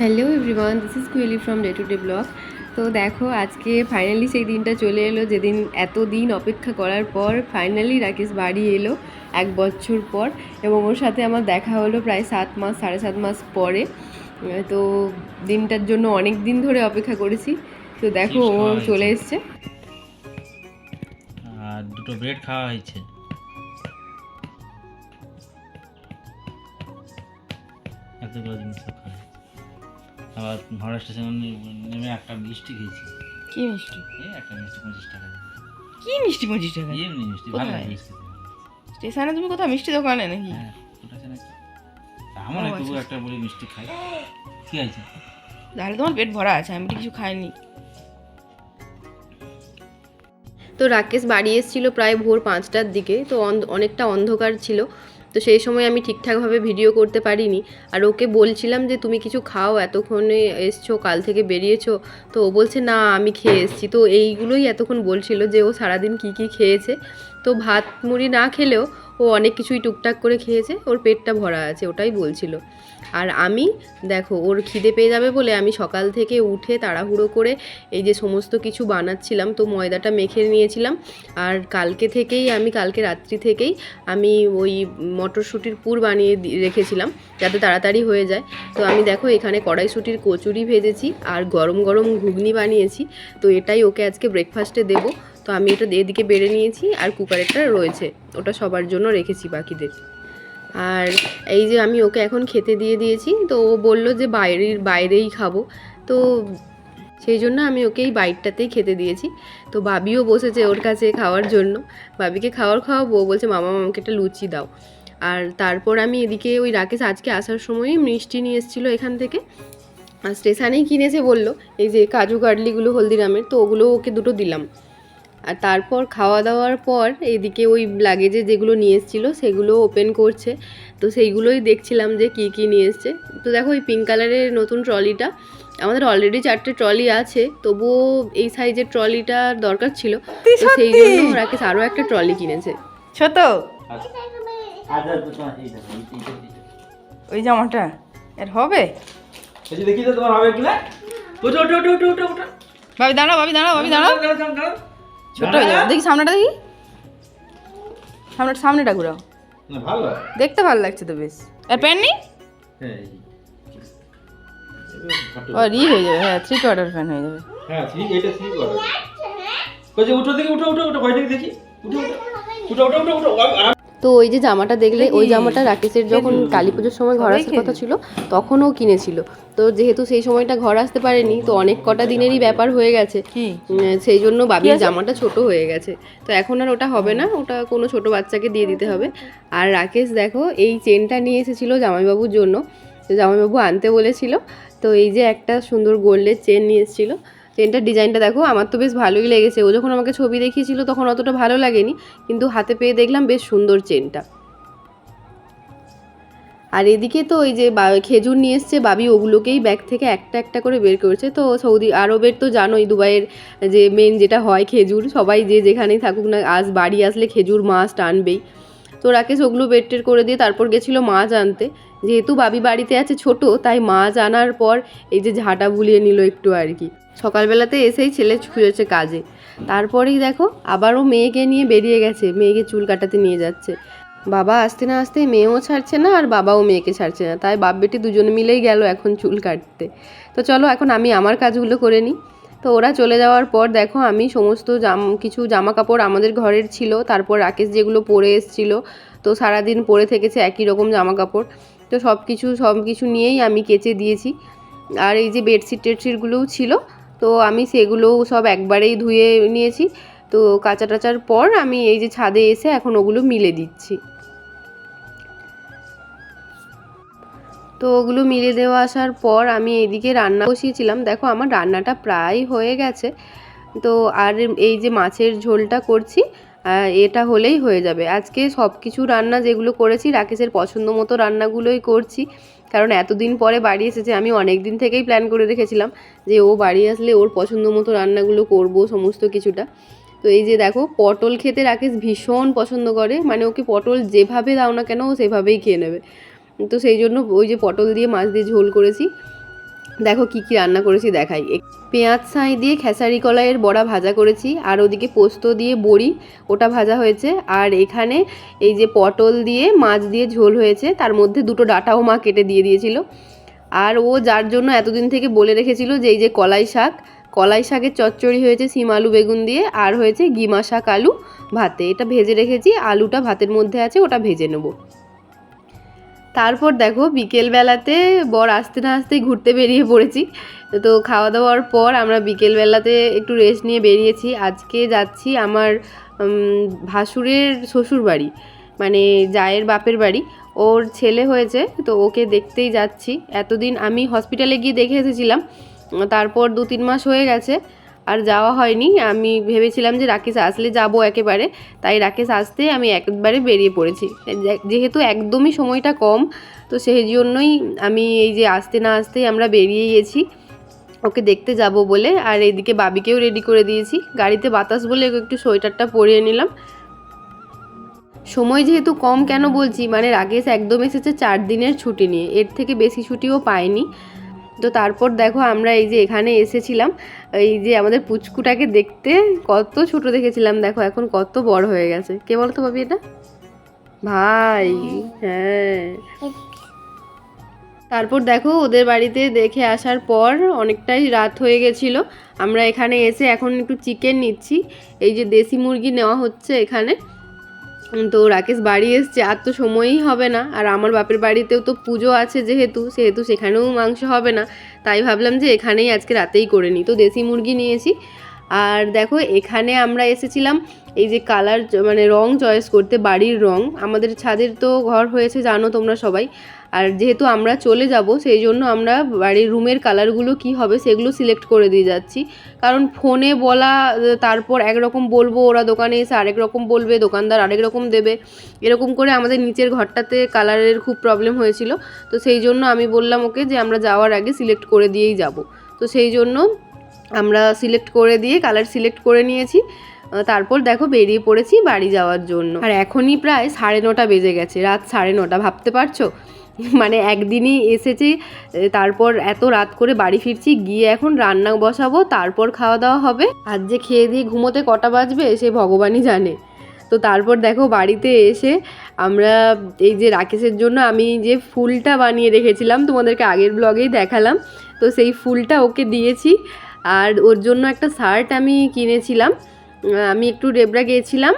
Hello everyone this is Koyeli from day to day blog তো দেখো আজকে finally সেই দিনটা চলে এলো যেদিন এত দিন অপেক্ষা করার পর ফাইনালি রাকেশ বাড়ি এলো এক বছর পর এবং ওর সাথে আমার দেখা হলো প্রায় সাত মাস সাড়ে সাত মাস পরে। তো দিনটার জন্য অনেক দিন ধরে অপেক্ষা করেছি। তো দেখো ও চলে এসছে। আর দুটো ব্রেড খাওয়া হয়েছে। এতগুলো জিনিস। আবার হাওড়া স্টেশনে নেমে একটা মিষ্টি খেয়েছি। কি মিষ্টি? এই একটা মিষ্টি পঁচিশ টাকা কি মিষ্টি পঁচিশ টাকা? এমনি মিষ্টি ভালো মিষ্টি স্টেশনে তুমি কোথাও মিষ্টি দোকানে নাকি? হ্যাঁ আমার তবু আচ্ছা। একটা বলি মিষ্টি খাই। কি আছে? তাহলে তোমার পেট ভরা আছে আমি কিছু খাইনি। তো রাকেশ বাড়ি এসেছিল প্রায় ভোর পাঁচটার দিকে তো অনেকটা অন্ধকার ছিল। তো সেই সময় আমি ঠিকঠাকভাবে ভিডিও করতে পারিনি। আর ওকে বলছিলাম যে, তুমি কিছু খাও, এতক্ষণে এসছো, কাল থেকে বেরিয়েছো। তো ও বলছে, না, আমি খেয়ে এসছি। তো এইগুলোই এতক্ষণ বলছিল যে, ও সারাদিন কি কি খেয়েছে। তো ভাত মুড়ি না খেলেও ও অনেক কিছুই টুকটাক করে খেয়েছে, ওর পেটটা ভরা আছে, ওটাই বলছিল। আর আমি, দেখো, ওর খিদে পেয়ে যাবে বলে আমি সকাল থেকে উঠে তাড়াহুড়ো করে এই যে সমস্ত কিছু বানাচ্ছিলাম, তো ময়দাটা মেখে নিয়েছিলাম। আর কালকে থেকেই আমি, কালকে রাত্রি থেকেই আমি ওই মটরশুঁটির পুর বানিয়ে রেখেছিলাম যাতে তাড়াতাড়ি হয়ে যায়। তো আমি দেখো, এখানে কড়াইশুঁটির কচুরি ভেজেছি আর গরম গরম ঘুগনি বানিয়েছি। তো এটাই ওকে আজকে ব্রেকফাস্টে দেবো। তো আমি এটা এদিকে বেড়ে নিয়েছি আর কুকারেরটা রয়েছে। ওটা সবার জন্য রেখেছি বাকিদের। আর এই যে আমি ওকে এখন খেতে দিয়ে দিয়েছি, তো ও বলল যে বাইরের, বাইরেই খাব। তো সেই জন্য আমি ওকে এই বাইরটাতেই খেতে দিয়েছি। তো বাবিও বসেছে ওর কাছে খাওয়ার জন্য। বাবিকে খাওয়ার খাওয়াবো, ও বলছে, মামা আমাকে একটা লুচি দাও। আর তারপর আমি এদিকে ওই রাকেশ আজকে আসার সময়ই মিষ্টি নিয়ে এসেছিল এখান থেকে। আর স্টেশনেই কিনেছে বলল, এই যে কাজু কাটলিগুলো হলদিরামের, তো ওগুলো ওকে দুটো দিলাম। আর তারপর খাওয়া দাওয়ার পর এদিকে ওই লাগেজে যেগুলো নিয়ে এসেছিল সেগুলো ওপেন করছে। তো সেইগুলোই দেখছিলাম যে কী কী নিয়ে এসছে। তো দেখো ওই পিঙ্ক কালারের নতুন ট্রলিটা আমাদের অলরেডি চারটে ট্রলি আছে তবুও এই সাইজের ট্রলিটা দরকার ছিল। তো সেই জন্য রাকেশ আরও একটা ট্রলি কিনেছে। ছোট? আচ্ছা ওই জামাটা এর হবে? এই যে দেখি তো তোমার হবে কিনা? ওটা ওটা ওটা ওটা ওটা ওটা ভাবি দাঁড়াও ভাবি দাঁড়াও ভাবি দাঁড়াও। দাঁড়াও, দাঁড়াও, দাঁড়াও। ছোট হয়ে যাবে। দেখি সামনেটা দেখি। সামনে সামনেটা ঘুরাও। দেখতে ভালো লাগছে তো বেশ। আর প্যান নেই? হ্যাঁ ও ই হয়ে যাবে। হ্যাঁ থ্রি কোয়ার্টার ফ্যান হয়ে যাবে। হ্যাঁ ঠিক এটা ঠিক করে কইছে উঠো দেখি উঠো উঠো উঠো কয়টা দেখি উঠো উঠো উঠো উঠো উঠো তো ওই যে জামাটা দেখলে ওই জামাটা রাকেশের যখন কালী পুজোর সময় ঘর আসার কথা ছিল তখন ও কিনেছিল। তো যেহেতু সেই সময়টা ঘর আসতে পারেনি তো অনেক কটা দিনেরই ব্যাপার হয়ে গেছে। সেই জন্য বাবির জামাটা ছোট হয়ে গেছে। তো এখন আর ওটা হবে না ওটা কোনো ছোট বাচ্চাকে দিয়ে দিতে হবে। আর রাকেশ দেখো এই চেনটা নিয়ে এসেছিল জামাইবাবুর জন্য। তো জামাইবাবু আনতে বলেছিল। তো এই যে একটা সুন্দর গোল্ডের চেন নিয়ে এসেছিল। চেনটার ডিজাইনটা দেখো, আমার তো বেশ ভালোই লেগেছে। ও যখন আমাকে ছবি দেখিয়েছিল তখন অতটা ভালো লাগেনি, কিন্তু হাতে পেয়ে দেখলাম বেশ সুন্দর চেনটা। আর এদিকে তো ওই যে খেজুর নিয়ে এসছে, বাবি ওগুলোকেই ব্যাগ থেকে একটা একটা করে বের করেছে। তো সৌদি আরবের তো জানোই, দুবাইয়ের যে মেন যেটা হয় খেজুর, সবাই যে যেখানেই থাকুক না, আজ বাড়ি আসলে খেজুর মাছ টানবেই তো রাকেশ ওগুলো বের টের করে দিয়ে তারপর গেছিল মাছ আনতে যেহেতু বাবি বাড়িতে আছে ছোট, তাই মাছ আনার পর এই যে ঝাঁটা বুলিয়ে নিল একটু আর কি। সকালবেলাতে এসেই ছেলে খুঁজেছে কাজে। তারপরেই দেখো আবারও মেয়েকে নিয়ে বেরিয়ে গেছে, মেয়েকে চুল কাটাতে নিয়ে যাচ্ছে। বাবা আসতে না আসতে মেয়েও ছাড়ছে না আর বাবাও মেয়েকে ছাড়ছে না, তাই বাপ বেটি দুজনে মিলেই গেল এখন চুল কাটতে। তো চলো এখন আমি আমার কাজগুলো করে নিই। তো ওরা চলে যাওয়ার পর দেখো আমি সমস্ত জাম, কিছু জামা কাপড় আমাদের ঘরের ছিল, তারপর রাকেশ যেগুলো পরে এসেছিল, তো সারাদিন পরে থেকেছে একই রকম জামা কাপড় তো সব কিছু সব কিছু নিয়েই আমি কেচে দিয়েছি। আর এই যে বেডশিট টেডশিটগুলোও ছিল, তো আমি সেগুলোও সব একবারেই ধুয়ে নিয়েছি। তো কাচা টাচার পর আমি এই যে ছাদে এসে এখন ওগুলো মিলে দিচ্ছি। তো ওগুলো মিলে দেওয়া আসার পর আমি এইদিকে রান্না বসিয়েছিলাম। দেখো, আমার রান্নাটা প্রায় হয়ে গেছে। তো আর এই যে মাছের ঝোলটা করছি এটা হলেই হয়ে যাবে। আজকে সব কিছু রান্না যেগুলো করেছি, রাকেশের পছন্দ মতো রান্নাগুলোই করছি। কারণ এতদিন পরে বাড়ি এসেছে, আমি অনেক দিন থেকেই প্ল্যান করে রেখেছিলাম যে ও বাড়ি আসলে ওর পছন্দ মতো রান্নাগুলো করব, সমস্ত কিছুটা। তো এই যে দেখো, পটল খেতে রাকেশ ভীষণ পছন্দ করে। মানে ওকে পটল যেভাবে দাও না কেন, ও সেভাবেই খেয়ে নেবে। তো সেই জন্য ওই যে পটল দিয়ে মাছ দিয়ে ঝোল করেছি। দেখো কি কি রান্না করেছি দেখাই। পেঁয়াজ ছাই দিয়ে খেসারি কলাইয়ের বড়া ভাজা করেছি, আর ওদিকে পোস্ত দিয়ে বড়ি, ওটা ভাজা হয়েছে। আর এখানে এই যে পটল দিয়ে মাছ দিয়ে ঝোল হয়েছে, তার মধ্যে দুটো ডাটাও মা কেটে দিয়ে দিয়েছিল। আর ও যার জন্য এতদিন থেকে বলে রেখেছিল যে, এই যে কলাই শাক, কলাই শাকের চচ্চড়ি হয়েছে সিম আলু বেগুন দিয়ে, আর হয়েছে গিমা শাক আলু ভাতে। এটা ভেজে রেখেছি, আলুটা ভাতের মধ্যে আছে, ওটা ভেজে নেব। তারপর দেখো বিকেলবেলাতে বর আসতে না আসতেই ঘুরতে বেরিয়ে পড়েছি। তো খাওয়া দাওয়ার পর আমরা বিকেলবেলাতে একটু রেস্ট নিয়ে বেরিয়েছি। আজকে যাচ্ছি আমার ভাসুরের শ্বশুর বাড়ি মানে জায়ের বাপের বাড়ি। ওর ছেলে হয়েছে, তো ওকে দেখতেই যাচ্ছি। এতদিন আমি হসপিটালে গিয়ে দেখে এসেছিলাম। তারপর দু তিন মাস হয়ে গেছে। আর যাওয়া হয়নি। আমি ভেবেছিলাম যে রাকেশ আসলে যাব একেবারে। তাই রাকেশ আসতে আমি একবারে বেরিয়ে পড়েছি। যেহেতু একদমই সময়টা কম, তো সেই জন্যই আমি এই যে আসতে না আসতেই আমরা বেরিয়ে গেছি। ওকে দেখতে যাব বলে। আর এইদিকে বাবিকেও রেডি করে দিয়েছি। গাড়িতে বাতাস বলে একটু সোয়েটারটা পরিয়ে নিলাম। সময় যেহেতু কম কেন বলছি? মানে রাকেশ একদম এসেছে চার দিনের ছুটি নিয়ে। এর থেকে বেশি ছুটিও পায়নি। তো তারপর দেখো আমরা এই যে এখানে এসেছিলাম, এই যে আমাদের পুচকুটাকে দেখতে কত ছোট দেখেছিলাম, দেখো এখন কত বড় হয়ে গেছে। কে বলতো ভাবি এটা? ভাই হ্যাঁ। তারপর দেখো ওদের বাড়িতে দেখে আসার পর অনেকটাই রাত হয়ে গেছিল। আমরা এখানে এসে এখন একটু চিকেন নিচ্ছি। এই যে দেশি মুরগি নেওয়া হচ্ছে এখানে। তো রাকেশ বাড়ি এসছে, আর তো সময়ই হবে না। আর আমার বাপের বাড়িতেও তো পুজো আছে যেহেতু, সেহেতু সেখানেও মাংস হবে না। তাই ভাবলাম যে এখানেই আজকে রাতেই করে নিই। তো দেশি মুরগি নিয়েছি। আর দেখো, এখানে আমরা এসেছিলাম এই যে কালার মানে রং চয়েস করতে, বাড়ির রং। আমাদের ছাদের তো ঘর হয়েছে, জানো তোমরা সবাই। আর যেহেতু আমরা চলে যাব, সেই জন্য আমরা বাড়ির রুমের কালারগুলো কি হবে সেগুলো সিলেক্ট করে দিয়ে যাচ্ছি। কারণ ফোনে বলা, তারপর একরকম বলব ওরা দোকানে এসে আরেক রকম বলবে, দোকানদার আরেক রকম দেবে। এরকম করে আমাদের নিচের ঘরটাতে কালারের খুব প্রবলেম হয়েছিল। তো সেই জন্য আমি বললাম ওকে যে আমরা যাওয়ার আগে সিলেক্ট করে দিয়েই যাব। তো সেই জন্য আমরা সিলেক্ট করে দিয়ে কালার সিলেক্ট করে নিয়েছি। তারপর দেখো বেরিয়ে পড়েছি বাড়ি যাওয়ার জন্য। আর এখনই প্রায় সাড়ে নটা বেজে গেছে, রাত সাড়ে নটা, ভাবতে পারছ? মানে একদিনই এসেছি তারপর এত রাত করে বাড়ি ফিরছি, গিয়ে এখন রান্না বসাবো, তারপর খাওয়া দাওয়া হবে। আর যে খেয়ে দিয়ে ঘুমোতে কটা বাজবে, সে ভগবানই জানে। তো তারপর দেখো বাড়িতে এসে আমরা এই যে রাকেশের জন্য আমি যে ফুলটা বানিয়ে রেখেছিলাম, তোমাদেরকে আগের ব্লগেই দেখালাম, তো সেই ফুলটা ওকে দিয়েছি। আর ওর জন্য একটা শার্ট আমি কিনেছিলাম আমি একটু রেবরা গিয়েছিলাম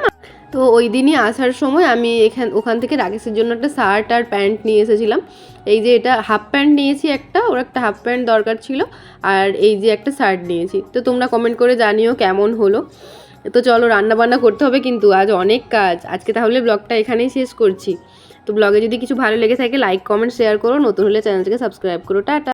তো ওই দিনই আসার সময় আমি এখান, ওখান থেকে রাকেশের জন্য একটা শার্ট আর প্যান্ট নিয়ে এসেছিলাম। এই যে এটা হাফ প্যান্ট নিয়েছি একটা, ওর একটা হাফ প্যান্ট দরকার ছিল, আর এই যে একটা শার্ট নিয়েছি। তো তোমরা কমেন্ট করে জানিও কেমন হলো। তো চলো রান্না বান্না করতে হবে কিন্তু, আজ অনেক কাজ। আজকে তাহলে ব্লগটা এখানেই শেষ করছি। তো ব্লগে যদি কিছু ভালো লেগে থাকে লাইক কমেন্ট শেয়ার করো। নতুন হলে চ্যানেলটাকে সাবস্ক্রাইব করো। টাটা!